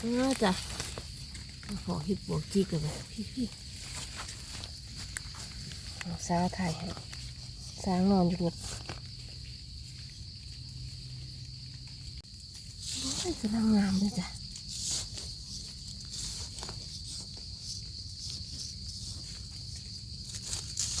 เออจ้ะขอเห็ดบวกจีกันเลยพี่พี่เอาสาวถ่ายให้สาวนอนอยู่นี่โอ้ยกำลังงามเลยจ้ะ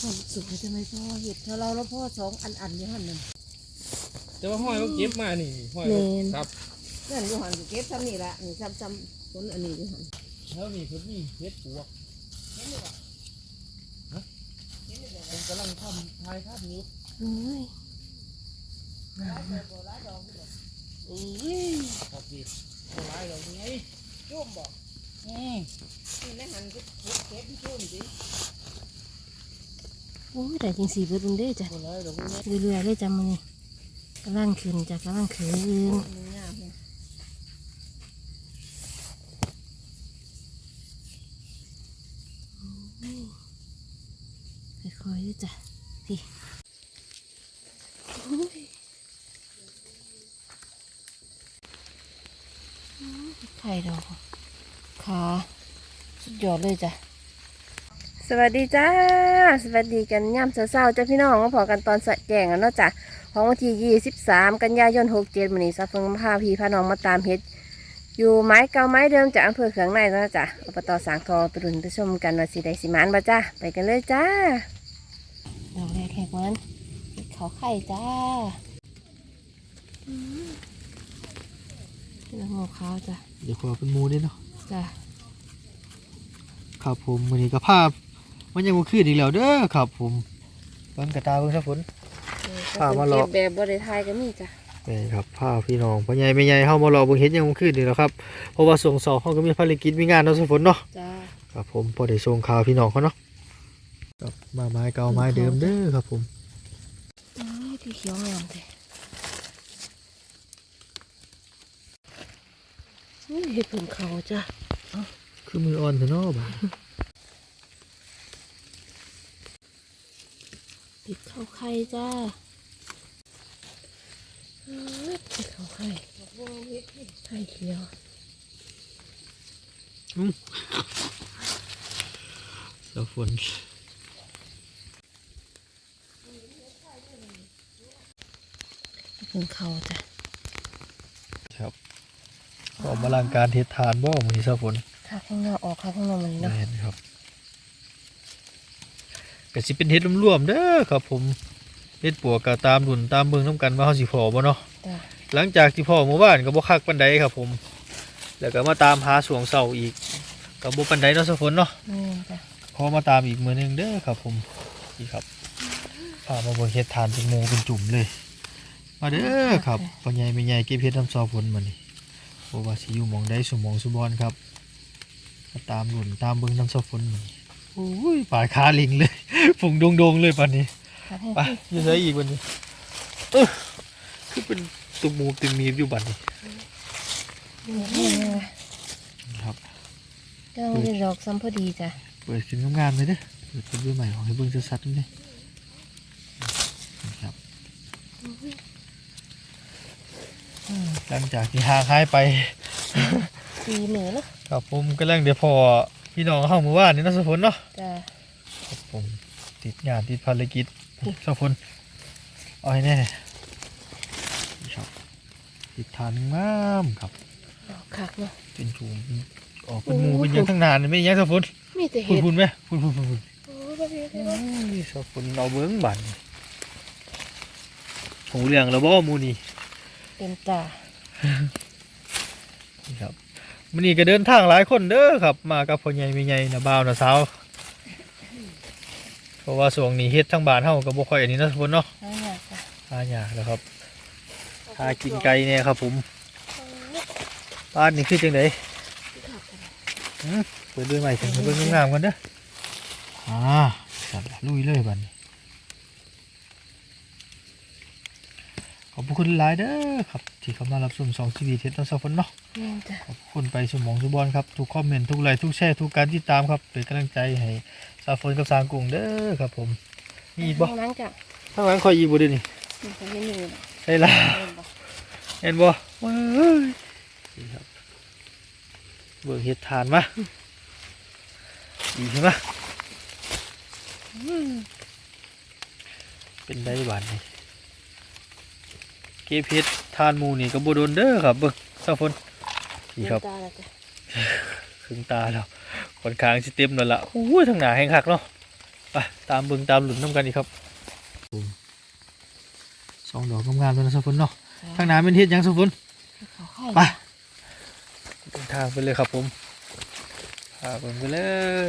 ความสุขเลยทำไมพ่อเห็ดถ้าเราแล้วพ่อสองอันอันๆอยู่หันหนึ่งแต่ว่าห้อยเขาเก็บมานี่ห้อยแม่นครับ นั่นอยู่หันเก็บซ้ำนี่ละนี่ซ้ำซ้ำคนอันนี้อยู่หันแล้วนี่เพิ่นมีเฮ็ดปวกฮะผมกำลังทำทายภาพนี้เอ้ยเอ้ยครับดีเอาหลายดอกนี่ไงจุ่มบอกอืมนี่แม่หันก็เก็บจุ่มสิโอ้ยแต่จริงสีเบิดมึงเด้จ้ะเอาหลายดอกนี่ไงเรื่อยๆเลยจ้ะมันนี่กำลังขึ้นจ้ะกำลังขึ้นค่อยๆเลยจ้ะพี่โอ้ย ไข่ดอกขาสุดยอดเลยจ้ะ สวัสดีจ้า สวัสดีกันย่ำเช้าๆจ้าพี่น้องมาพอกันตอนสะแจงกันเนาะจ้ะ ของวันที่ 23 กันยายน 67มื้อนี้ซาเฟิงพาพี่พาน้องมาตามเฮ็ด อยู่ไม้เก่าไม้เดิมจากอำเภอเขืองในแล้วนะจ้ะอบตสางทองไปรุนไปชมกันว่าสิได้สิมานบ่จ้าไปกันเลยจ้าดอกแรกแขกมันเห็ดเขาไข่จ้าอืม เป็นหัวขาวจ้ะเดี๋ยวขอเป็นมูด้วยเนาะจ้ะครับผมวันนี้ก็ภาพ มันยังบ่ขึ้นอีกแล้วเด้อครับผมเบิ่งกระตาเบิ่งซะฝน พามาหลอก เก็บแบบบริทายก็มีจ้ะนี่ครับภาพพี่น้องพ่อใหญ่แม่ใหญ่เฮามารอบ่เห็นยังบ่ขึ้นนี่แหล้วครับเพราะว่าส่งสอบเฮาก็มีภารกิจมีงานเนาะซะฝนเนาะจ้าครับผมพอได้ส่งข่าวพี่น้องเขาเนาะครับมาไม้เก่าไม้เดิมเด้อครับผมอ้ายที่เขียวงามเลยนี่ เห็ดผงเขาจ้ะคือมืออ่อนเถอะเนาะบ่าติดเข้าไข่จ้าอ้ายติดเข้าไข่ไข่เขียวเจ้าฝนเห็ดผงเขาจ้ะครับ ออกมาลังการเฮ็ดทานบ่มื้อนี้เจ้าฝนข้างข้างนอกออกข้างข้างนอกมันเนาะแม่นครับก็สิเป็นเฮ็ดรวมๆเด้อครับ ผมเฮ็ดปัวก็ตามดุนตามเบิ่งนํกันว่าเฮาสิพอบ่เนาะจ้ะหลังจากที่พ่อเมื่อวานก็บ่คักปานใดครับ ผม แล้วก็มาตามหาสวงเสาอีกก็บ่ปานใดเนาะเจ้าฝนเนาะ นี่จ้ะพอมาตามอีกมือหนึงเด้อครับผมนี่ครับพามาเบิ่งเฮ็ดทานเป็นหมูเป็นจุ่มเลย มาเด้อครับพ่อใหญ่แม่ใหญ่เก็บเฮ็ดน้ำซอฝนมานี่ บ่ว่าสิอยู่หม่องใดสุหมองสุบอนครับมาตามหลุนตามเบิ่งน้ำซอฝนมานี่โอ้ยปาดขาลิงเลยฝุงดงๆเลยปานนี้ขาให้ไปอยู่ไสอีกบัดนี้เออคือเป็นตุ่มหมูตุ่มมีบอยู่บัดนี้นี่นี่ครับก็มันเป็นดอกซ้ำพอดีจ้ะเปิดขึ้นงามๆเลยเด้อเปิดเป็นเบอร์ใหม่ของให้เบิ่งชัดๆนี่ครับ หลังจากที่ห่างหายไปสีเหนือเนาะครับผมก็แรงเดี๋ยวพอพี่น้องเข้ามาว่านนี่เนาะสะพนเนาะจ้ะครับผมติดงานติดภารกิจสะพนเอาให้แน่นี่ครับติดทานงามครับดอกคักเนาะเป็นจูมออกเป็นหมูเป็นหยังทั้งนานนี่ไม่ยังสะพนมีแต่พุ่นเห็ดพุ่นไหมพุ่นพุ่นพุ่นพุ่นโอ้ยบ่มีเห็ดโอ้ยสะพนเอาเบิ้งบันหูเรื่องแล้วบ่หมูนี่เต็มตา นี่ครับมันนี่ก็เดินทางหลายคนเด้อครับ มากับพ่อใหญ่แม่ใหญ่นะบ่าวนะสาวเพราะว่าช่วงนี้เฮ็ดทั้งบ้านเฮาก็บ่ค่อยอันนี้นะทุกคนเนาะน่าอยากจ้ะหายากแล้วครับหากินไก่เนี่ยครับ ผมบ้านนี่คือจังไดหืมเปิดด้วยใหม่ถึงเบิ่งงามๆกันเด้ออ่าสั่นละลุยเลยบัดนี้ อบคุณหลายเด้อครับ ที่เข้ามารับชมสองทีวีเทสต์น้องสาวฝนเนาะแม่นจ้ะขอบคุณไปสมองสุบอลครับ ทุกคอมเมนต์ทุกไลค์ทุกแชร์ทุกการติดตามครับเป็นกำลังใจให้ซาฟนกับสางกุ้งเด้อครับ ผมมีอีกบ่ข้างหล้างจ้ะข้างหลังคอยอีกบ่เด้อนี่มันก็เห็นอยู่น่ะได้ละเห็นบ่เห็นบ่ว้ายนี่ครับเบิกเห็ดทานมาดีใช่ไหมเป็นได้หวานเลย เก็บเห็ดทานหมูนี่ก็บ่โดนเด้อครับเบิ่งเจ้าฝนนี่ครับตาละจ้ะครึ่งตาแล้วค่อนข้างสิเต็มแล้วล่ะโอ้ยทางหน้าแห้งคักเนาะไปตามเบิ่งตามหลุนน้ำกันอีกครับสองดอกงามๆเลยนะสะฝนเนาะทางหน้าเป็นเห็ดหยังสะฝนเขาไข่ไปเดินทางไปเลยครับผมพาผมไปเล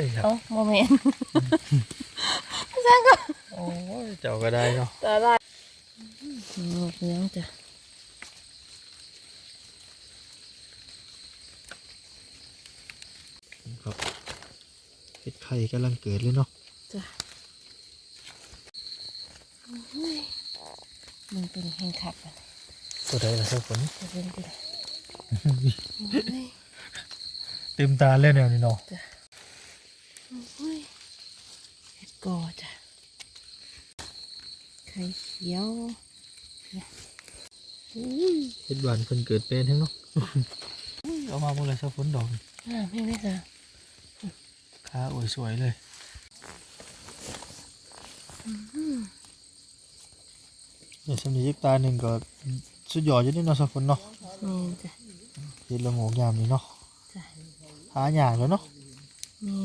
ยครับเอ้าโมเมนต์โอ้ยเจ้าก็ได้เนาะ ตาลายลูกเลี้ยงจ้ะครับเห็ดไข่กำลังเกิดเลยเนาะจ้ะอุ้ยมันเป็นแห้งขับอะตัวใดล่ะครับฝนจะเป็นดิโอ้ยเต็มตาเลยแนวนี้เนาะโอ้ยเห็ดกอจ้ะไข่เขียวอุ้ย เห็ดหวานเพิ่นเกิดเป็นทั้งเนาะเอามาหมดเลยครับฝนดอกน่าไม่ได้จ้ะขาโอ้ยสวยเลยเดี๋ยวสำนียิกตาหนึ่งก็สุดยอดอยู่นี่เนาะสักฝนเนาะนี่จ้ะเห็ดละโงกยามนี่เนาะจ้ะหาอย่างแล้วเนาะนี่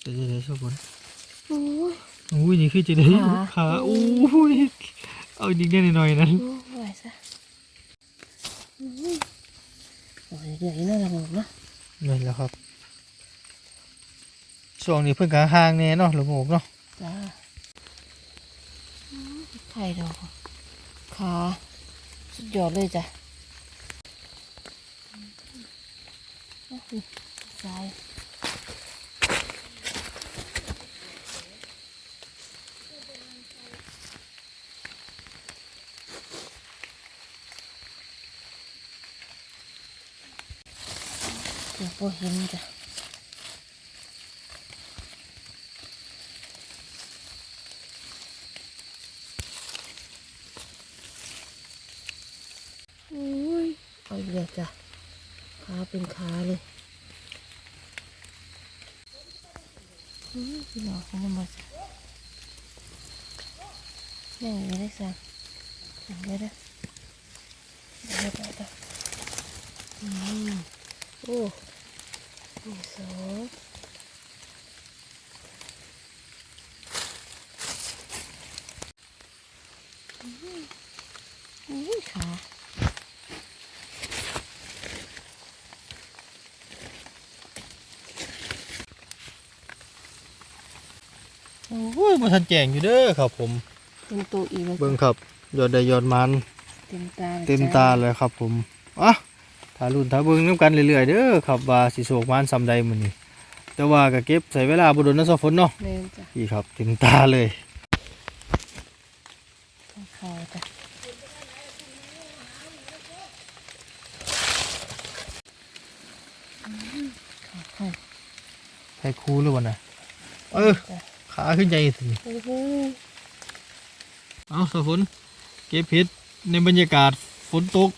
เดี๋ยวเดี๋ยวสักฝนโอ้ย อุ้ยนี่คือจะได้ขาขาอุ้ยเอาอีกนิดหน่อยๆนะโอ้ยไหวซะอุ้ยโอ้ยเดี๋ยวนี้น่าจะหมดนะนี่แหล้วครับช่วงนี้เพิ่งกลางห้างแน่เนาะละโงกเนาะจ้าอืมไข่ดอกขาสุดยอดเลยจ้ะอื้อหือซ้าย เดี๋ยวพอเห็นจ้ะอุ้ยเอาอีกแล้วจ้ะขาเป็นขาเลยอุ้ยพี่น้องเขามาจ้ะแม่งไม่ได้สั่งสั่งได้ได้ได้ได้อืมโอ้ สองอืมอุ้ยขาโอ้ยมาทันแจงอยู่เด้อครับผมเป็นตัวอีกแล้วเบิ่งครับ ยอดได้ยอดมัน เต็มตาลยเต็มจ้ะตาเลยครับผมอะ ถ้ารุ่นถ้าเบิ่งน้ำกันเรื่อยๆเด้อครับว่าสิโศกมันซำใดมื้อนี้แต่ว่าก็เก็บใส่เวลาบ่โดนนะซอฝนเนาะเล่นจ้ะพี่ครับเต็มตาเลยเขาจ้ะอืมขาไข่ใส่คูหรือบ่น่ะเออจ้ะขาขึ้นใจสิโอ้โหเอาซอฝนเก็บเห็ดในบรรยากาศฝ นตก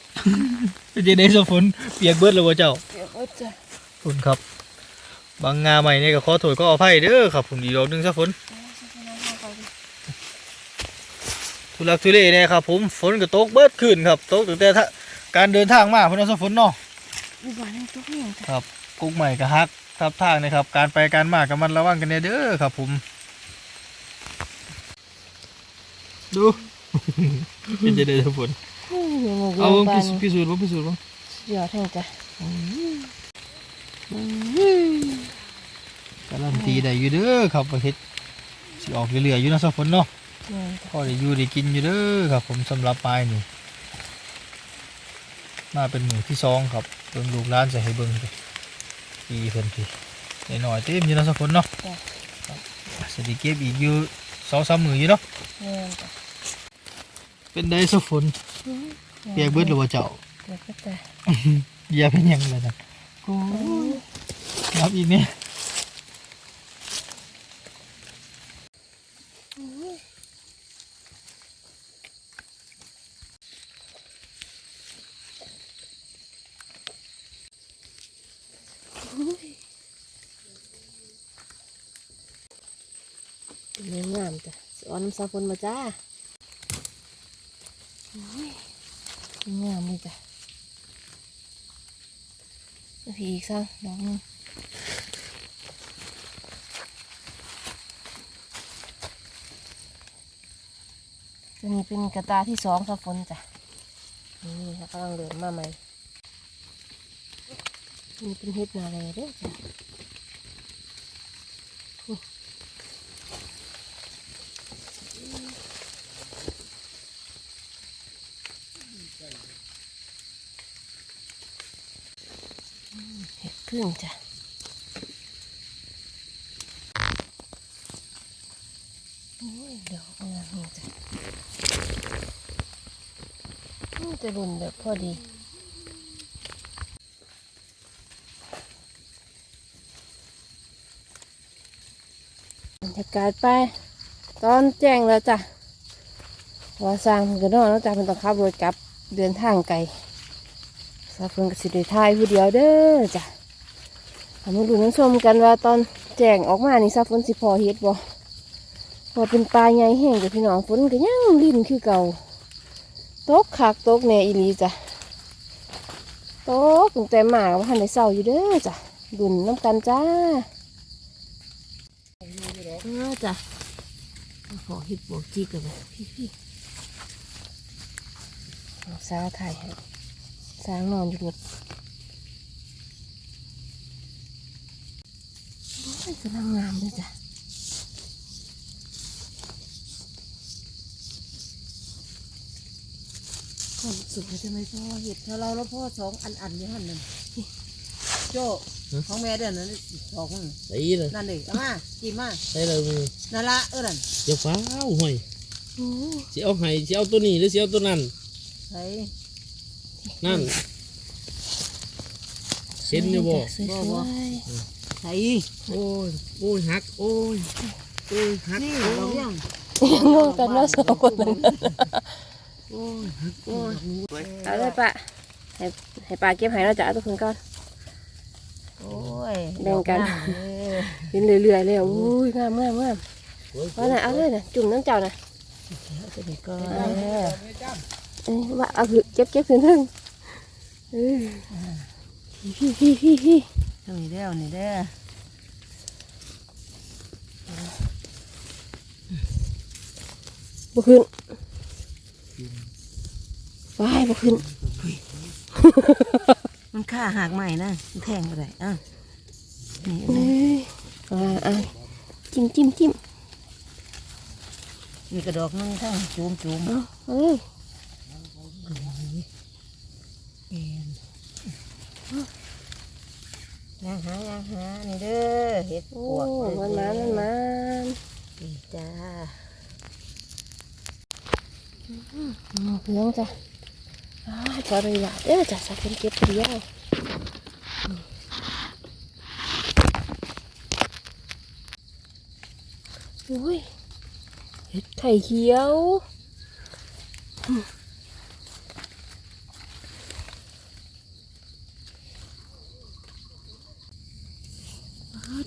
เป็นจังได๋ซอฝนเปียกเบิดแล้วบ่เจ้าเดี๋ยวก็จะคุณครับบางงาใหม่เนี่ยก็ขอโทษก็อภัยเด้อครับผมดีดอกหนึงซะฝนเอาสักน้ำเข้าไปดิทุลักทุเลเนี่ยครับผมฝนก็ตกเบิดขึ้นครับตกตั้งแต่ถ้าการเดินทางมาพุ่นเอาซะฝนเนาะอุบาทในตัวนี้จ้ะครับกุ๊กใหม่ก็ฮักทับทางนะครับ การไปการมากับมันระวังกันแน่เด้อครับผม ดูเป็นจะได้ทุกคนอืมยังงง เอาบาพินสูจน์พิสูจน์บ่พิสูจน์บ่สุดยอดแท้จ้ะการันตีได้อยู่เด้อครับว่าเฮ็ดสิออกเรื่อยๆอยู่เนาะซะฝนเนาะแม่นจ้ะพอได้อยู่ได้กินอยู่เด้อครับ ผมสำหรับปลายนี่มาเป็นหมู่ที่สองครับเบิ่งลูกร้านใส่ให้เบิ่งไปปีเพิ่นพี่หน่อยๆเต็มอยู่เนาะสักคนเนาะครับสติเก็บอีกอยู่สองสามมืออยู่เนาะแม่นจ้ะ เป็นได้สักฝนอืมเปียกเบิดหรือว่าเจ้าเปียกเบิดจ้ะอย่าเป็นหยังเลยนะโอ้โอ้ยยนับอีกเนี่ยโอ้ยเป็นเนื้องามจ้ะสอนน้ำซาฟนมาจ้าโอ้ย งามเลยจ้ะเอาพี่อีกสักดอกหนึงตัวนี้เป็นกระตาที่สองซาฟนจ้ะ นี่ค่ะกำลังเดินมาใหม่นี่เป็นเห็ดนาเลยเด้อจ้ะ เพิ่งจ้ะโอ้ยดอกงามนี่จ้ะนี่จะรุนแบบพอดีบรรยากาศไป ตอนแจ้งแล้วจ้ะว่าสร้างเพิ่นก็นอนแล้วจ้ะเป็นต้องขับรถกลับเดินทางไกลสาเพิ่นก็สิได้ถ่ายผู้เดียวเด้อจ้ะ มาดูน้ำชมกันว่าตอนแจ้งออกมานี่สาวเพิ่นสิพอเฮ็ดบ่ว่าเป็นปลาใหญ่แห้งจ้ะพี่น้องฝนก็ยังลิ้นคือเก่าตกคักตกแหน่อีหลีจ้ะตกตั้งแต่มาก็บ่ทันได้เศร้าอยู่เด้อจ้ะดุนน้ำกันจ้าเออจ้ะขอเฮ็ดบวกจีกันเลยพี่ๆเอาสาวถ่ายให้สร้างนอนอยู่นี่โอ้ย กำลังงามเลยจ้ะความสุขใช่ไหมพ่อเห็ดเท่าเราแล้วพ่อสองอันอันอยู่หันนั่นโจ้ของแม่เด้อนั่นสองนั่นไอ้เลยนั่นเด็กเอามากินมาใส่เลยมือนั่นละเออนั่นเดี๋ยวฟ้าวห่วยโอ้ยสิเอาไห้สิเอาตัวนี้หรือสิเอาตัวนั้นใส่นั่นเห็นอยู่บ่สวยบ่บ่ ใส่โอ้ยโอ้ยหักโอ้ยโอ้ยหักนี่โอ้เรายยังๆงงกันว่าสองคนนั้นโอ้ยหักโอ้ยเอาเลยปะให้ให้ปลาเก็บให้เราจะเอาตัวคนก่อนโอ้ยแบ่งกันดอามเด้อกินเรื่อยๆเลยอุ้ยงามงามงามเอาเลยเอาเลยนะจุ่มน้ำเจ้านะเอาตัวนี้ก่อนเอ้ยว่าเอาคือเก็บเก็บขึ้นทึ่งเออพี่พี่พี่พี่ ตัวนี้เด้อนี่เด้อบุขึ้นวายบุขึ้น มันค่าหักใหม่นะมันแทงก็ได้อะนี่เอ้ยอ่าอ่าจิ้มจิ้มจิ้มมีกระดอกนึงทั้งจูมจูมเอาเอาเลย เอ็น ย่างหาย่างหานี่เด้อเห็ดปโอ้วกมันมันมันมันนี่จ้าอืมเพียงจ้ะอ้าวก็เลยละเอ้ยจ้ะสักคนเก็บเดียวอุ้ยเห็ดไข่เขียว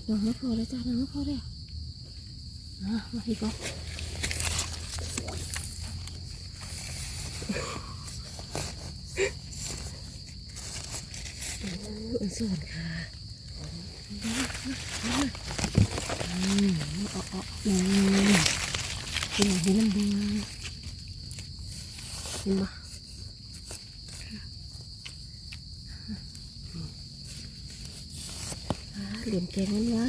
อืมอ้าวน้องไม่พอแล้วจ้ะน้องไม่พอแล้วอะมาอีกแล้วอันส่วนค่ะอืมอาเอาอืมกินอะไรน้ำเบือเห็นปะอ่า เหลี่ยมแกงหวา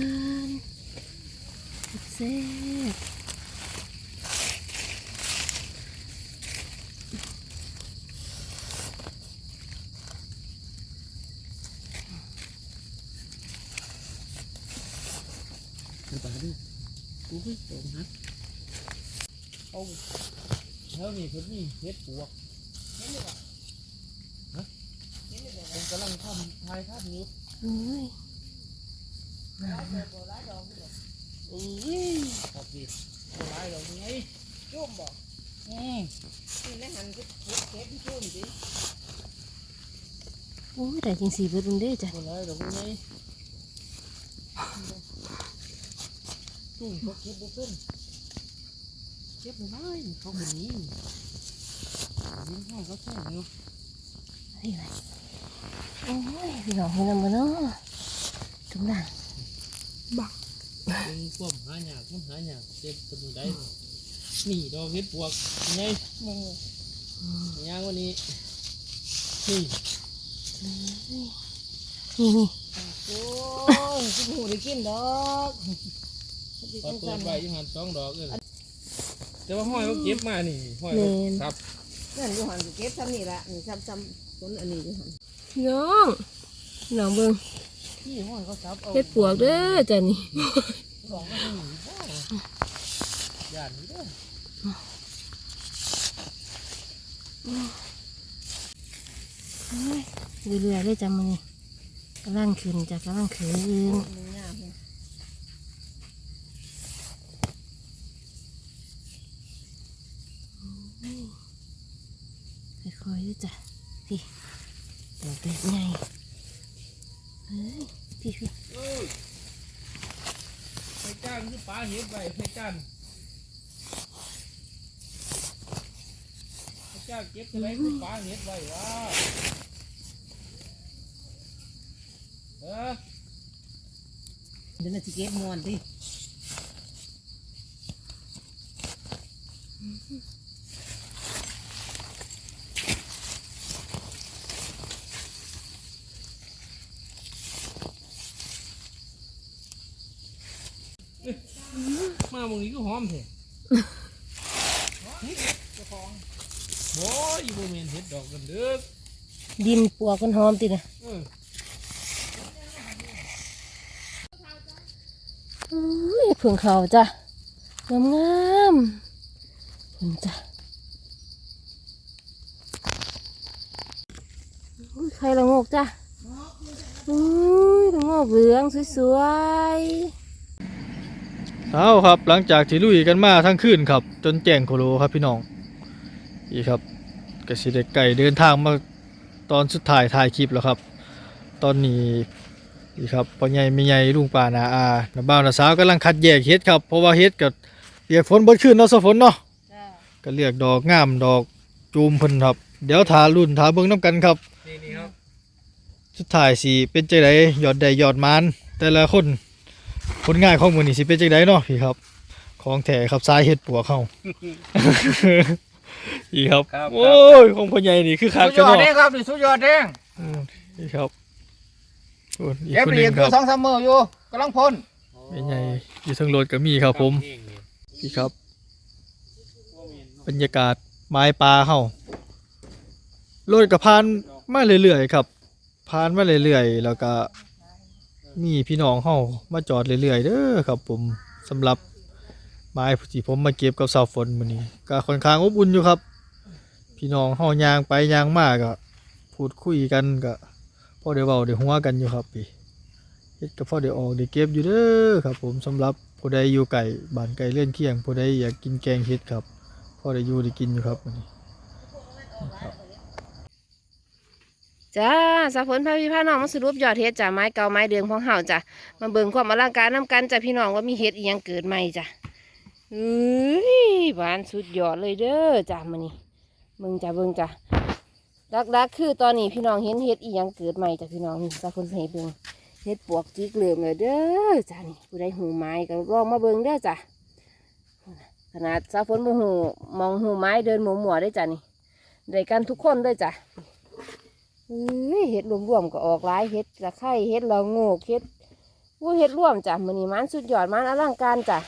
นๆแซ่บๆตาดิโอ้ยโดนหักเอาแล้วนี่เพิ่นมีเฮ็ดปวกเห็นเลยป่ะฮะผมกำลังทำทายภาพอยู่เอ้ยเอ้ย ครับพี่ร้ายดอกไงจุ่มบ่อืมนี่แม่หันก็เก็บเก็บจุ่มดิโอ้ยได้จังสีเบิดมึงเด้จ้ะร้ายดอกไงจุ่มก็เก็บบ่ขึ้นเก็บน้อยเขาแบบนี้ยิ้มห้องก็แค่นี้นี่ไรโอ้ยพี่น้องเห็นแล้วมั้งเนาะถึงหลัง งเป็นความหายากมันหายากเจ็บคนใดนี่ดอกเห็ดปวกยังไงยางวันนี้นี่นี่นี่โอ้ยคุณหูได้กินดอกพอเปิดไว้ยังหันสองดอกเลยแต่ว่าห้อยเขาเก็บมานี่ห้อยครับนั่นอยู่หันสิเก็บซ้ำนี่ละนี่ซ้ำซ้ำต้นอันนี้อยู่หันพี่น้องพี่น้องเบิ่งนี่ห้อย เขาซับเอาเฮ็ดปวกเด้อจ้ะนี่สองก็มีบ่ย่านนี้เด้อเรื่อยๆเลยจ้ะมื้อนี้กำลังขึ้นจ้ะกำลังขึ้นมันยากเลยค่อยๆด้วยจ้ะพี่ดอกแบบใหญ่เฮ้ยพี่พี่ เอ้ยไปจ้างที่ป้าเห็ดไว้ไปจ้างไปจ้างเก็บอะไรที่ป้าเห็ดไว้วะเออเดี๋ยวน่าสิเก็บมวนดิ มาหมองนี้ก็หอมแท้โอ้ยบ่แม่นเห็ดดอกกันเด้อดินปวกมันหอมตินะเอออุ้ยเพิ่งเขาจ้ะงามงามๆเพิ่งจ้ะอุ้ยใครละงกจ้ะอุ้ยละงกเหลืองสวย เอาครับหลังจากที่ลุยกันมาทั้งคืนครับ จนแจ้งโคโลครับพี่น้องนี่ครับกสิเด็กไก่เดินทางมาตอนสุดท้ายถ่ายคลิปแล้วครับ ตอนนี้นี่ครับพ่อใหญ่แม่ใหญ่ลุงป่านาอาน้าบ่าวน้าสาวกำลังคัดแยกเฮ็ดครับเพราะว่าเฮ็ดกับเปียกฝนเบิดคืนเนาะสะฝนเนาะจ้าก็เลือกดอกงามดอกจูมเพิ่นครับ เดี๋ยวทารุ่นทาเบิ่งน้ำกันครับนี่นี่ครับสุดท้ายสิเป็นจังไดยอดใดยอดมานแต่ละคน ผลงานของมื้อนี้สิเป็นจังไดเนาะพี่ครับ ของแท้ครับสายเฮ็ดปัวกเฮาอีครับ โอ้ยของพ่อใหญ่นี่คือคักสุดจัยงอดเนาะเด้ครับนี่สุดยอดเด้อืมนี่ครับโอ้ยอีกเก็บคนหเหรีนึยญงอคยู่รับสองสามมืออยู่กำลังพ่นแม่ใหญ่อยู่เทางรถก็มีครับผม พี่ครับ บรรยากาศไม้ปลาเฮารถก็ผ่านมาเรื่อยๆครับผ่านมาเรื่อยๆแล้วก็ มีพี่น้องเฮามาจอดเรื่อยๆเด้อครับผมสำหรับไม้ที่ผมมาเก็บกับเสาฝนมื้อนี้ก็ค่อนข้างอบอุ่นอยู่ครับ พี่น้องเฮายางไปยางมาก็พูดคุยกันก็พอได้เว้าได้หัวกันอยู่ครับพี่เฮ็ดก็พอได้ออกได้เก็บอยู่เด้อครับ ผมสำหรับผู้ใดอยู่ไกลบ้านไกลเลื่อนเคียงผู้ใดอยากกินแกงเฮ็ดครับพอได้อยู่ได้กินอยู่ครับมื้อนี้ๆ จ้าสาฝนพาพี่พาน้องมาสรุปยอดเฮ็ดจ้ะไม้เก่าไม้เดิมของเฮาจ้ะมาเบิ่งความอลังการน้ำกันจ้ะพี่น้องว่ามีเฮ็ดอีหยังเกิดใหม่จ้ะเอ้ยหวานสุดยอดเลยเด้อจ้ะมื้อนี้เบิ่งจ้ะเบิ่งจ้ะดักๆคือตอนนี้พี่น้องเห็นเฮ็ดอีหยังเกิดใหม่จ้ะพี่น้องนี่สาฝนให้เบิ่งเฮ็ดปวกจิกเหลืองเลยเด้อจ้ะนี่ผู้ใดหูไม้ก็ลองมาเบิ่งเด้อจ้ะขนาดสาฝนบ่หูมองหูไม้เดินหมัวได้จ้ะนี่ได้กันทุกคนเลยจ้ะ เห็ดรวมๆก็ออกหลายเห็ดตะไคร้เห็ดละโงกเห็ดวู้เห็ดร่วมจ้ะมือนี้มันสุดยอดมันอลังการจ้ะ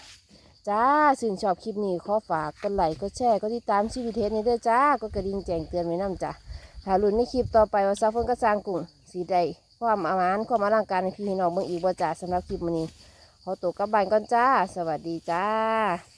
จ้าซึ่งชอบคลิปนี้ขอฝากกดไลค์กดแชร์กดติดตามชีวิตเฮ็ดนี้ด้วยจ้ากดกระดิ่งแจ้งเตือนไว้นำจ้ะถ้าลุ้นในคลิปต่อไปว่าซาฟนก็สร้างกลุ่มสีใดความอามานความอลังการในพี่น้องเบิ่งอีกบ่จ้าสำหรับคลิปมื้อนี้ขอตัวกลับบ้านก่อนจ้า สวัสดีจ้า